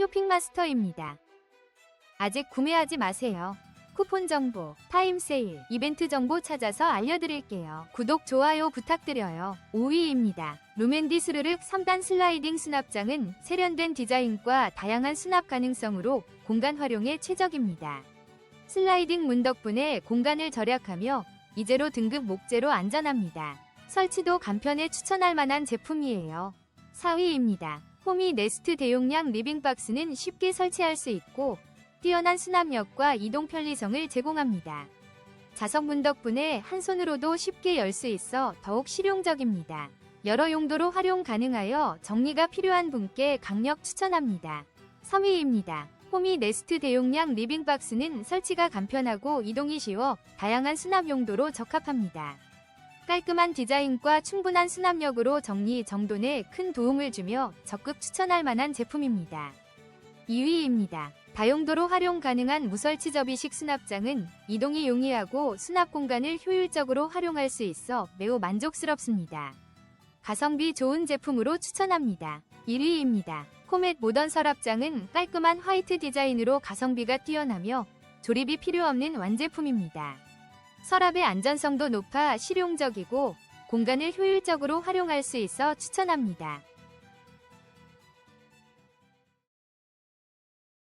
쇼핑마스터입니다. 아직 구매하지 마세요. 쿠폰 정보, 타임 세일, 이벤트 정보 찾아서 알려드릴게요. 구독, 좋아요 부탁드려요. 5위입니다. 루멘디 스르륵 3단 슬라이딩 수납장은 세련된 디자인과 다양한 수납 가능성으로 공간 활용에 최적입니다. 슬라이딩 문 덕분에 공간을 절약하며 이제로 등급 목재로 안전합니다. 설치도 간편해 추천할 만한 제품이에요. 4위입니다. 호미 네스트 대용량 리빙박스는 쉽게 설치할 수 있고 뛰어난 수납력과 이동 편리성을 제공합니다. 자석문 덕분에 한 손으로도 쉽게 열 수 있어 더욱 실용적입니다. 여러 용도로 활용 가능하여 정리가 필요한 분께 강력 추천합니다. 3위입니다. 호미 네스트 대용량 리빙박스는 설치가 간편하고 이동이 쉬워 다양한 수납 용도로 적합합니다. 깔끔한 디자인과 충분한 수납력으로 정리 정돈에 큰 도움을 주며 적극 추천할 만한 제품입니다. 2위입니다. 다용도로 활용 가능한 무설치 접이식 수납장은 이동이 용이하고 수납 공간을 효율적으로 활용할 수 있어 매우 만족스럽습니다. 가성비 좋은 제품으로 추천합니다. 1위입니다. 코멧 모던 서랍장은 깔끔한 화이트 디자인으로 가성비가 뛰어나며 조립이 필요 없는 완제품입니다. 서랍의 안전성도 높아 실용적이고 공간을 효율적으로 활용할 수 있어 추천합니다.